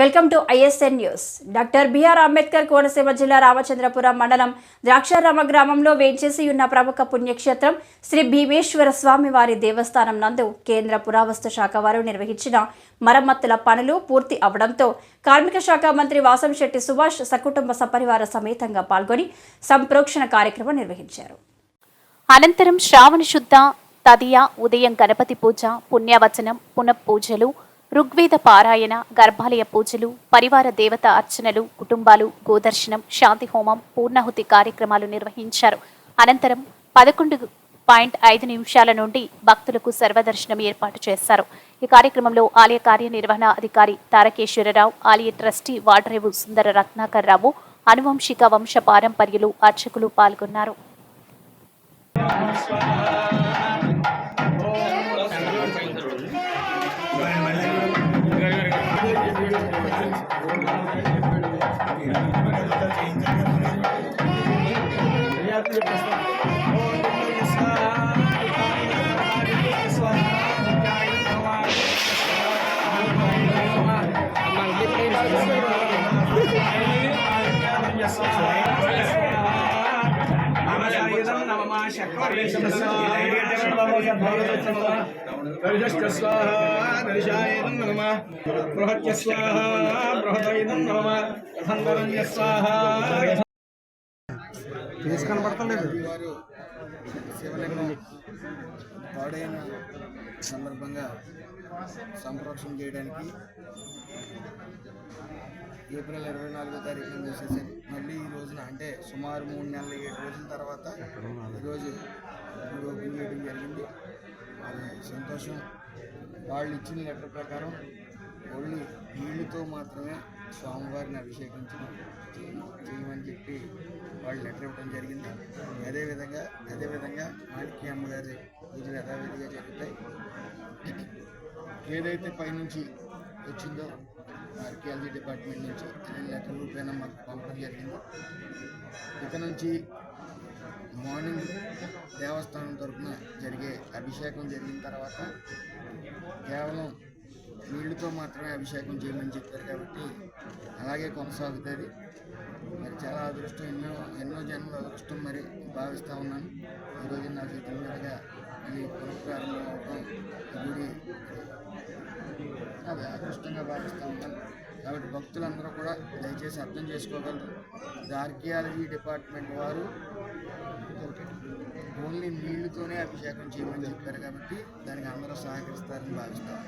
Welcome to ISN news. Doctor BR Ambedkar Konaseema జిల్లా రామచంద్రపురం మండలం ద్రాక్షారామ గ్రామంలో వేంచేసి ఉన్న ప్రముఖ పుణ్యక్షేత్రం శ్రీ భీమేశ్వర స్వామి వారి దేవస్థానం నందు కేంద్ర పురావస్తు శాఖ వారు నిర్వహించిన మరమ్మతుల పనులు పూర్తి అవడంతో కార్మిక శాఖ మంత్రి వాసంశెట్టి సుభాష్ సకుటుంబ సపరివార సమేతంగా పాల్గొని సంప్రోక్షణ కార్యక్రమం నిర్వహించారు. అనంతరం శ్రావణ శుద్ధ తదియ ఉదయం గణపతి పూజ పుణ్యవచనం పునఃపూజలు ఋగ్వేద పారాయణ గర్భాలయ పూజలు పరివార దేవత అర్చనలు కుటుంబాలు గోదర్శనం శాంతి హోమం పూర్ణాహుతి కార్యక్రమాలు నిర్వహించారు. అనంతరం పదకొండు పాయింట్ ఐదు నిమిషాల నుండి భక్తులకు సర్వదర్శనం ఏర్పాటు చేశారు. ఈ కార్యక్రమంలో ఆలయ కార్యనిర్వహణ అధికారి తారకేశ్వరరావు ఆలయ ట్రస్టీ వాడరేవు సుందర రత్నాకర్ రావు అనువంశిక వంశ పారంపర్యులు అర్చకులు పాల్గొన్నారు. బృహత్య స్వాహ బృహదైదం నమ కథందరన్య స్వాహ ఫేస్ కనపడతలేదు శివలింగం పాడైన సందర్భంగా సంప్రోక్షణ చేయడానికి ఏప్రిల్ ఇరవై నాలుగో తారీఖున మూసేశారు. మళ్ళీ ఈ రోజున అంటే సుమారు మూడు నెలల ఏడు రోజుల తర్వాత ఈరోజు ఓపెన్ చేయడం జరిగింది. అది సంతోషం. వాళ్ళు ఇచ్చిన లెటర్ ప్రకారం ఓన్లీ నీళ్ళతో మాత్రమే స్వామివారిని అభిషేకించడం చేయమని చెప్పి వాళ్ళు లెటర్ ఇవ్వడం జరిగింది. అదేవిధంగా అదేవిధంగా మాణిక్య అమ్మగారి పూజలు యథావిధిగా జరుగుతాయి. ఏదైతే పైనుంచి వచ్చిందో ఆర్కియాలజీ డిపార్ట్మెంట్ నుంచి అది లెటర్ రూపాయన మాకు పంపడం జరిగింది. ఇక నుంచి మార్నింగ్ దేవస్థానం తరఫున జరిగే అభిషేకం జరిగిన తర్వాత కేవలం నీళ్ళతో మాత్రమే అభిషేకం చేయమని చెప్పారు కాబట్టి అలాగే కొనసాగుతుంది. మరి చాలా అదృష్టం ఎన్నో ఎన్నో జన్మల అదృష్టం మరి భావిస్తూ ఉన్నాను. ఈరోజు నా చేతుల మీదుగా మళ్ళీ పునఃప్రారంభం అవడం గుడి అది అదృష్టంగా భావిస్తూ ఉన్నాను కాబట్టి భక్తులందరూ కూడా దయచేసి అర్థం చేసుకోగలరు. ఇది ఆర్కియాలజీ డిపార్ట్మెంట్ వారు ఓన్లీ నీళ్ళతోనే అభిషేకం చేయమని చెప్పారు కాబట్టి దానికి అందరూ సహకరిస్తారని భావిస్తాను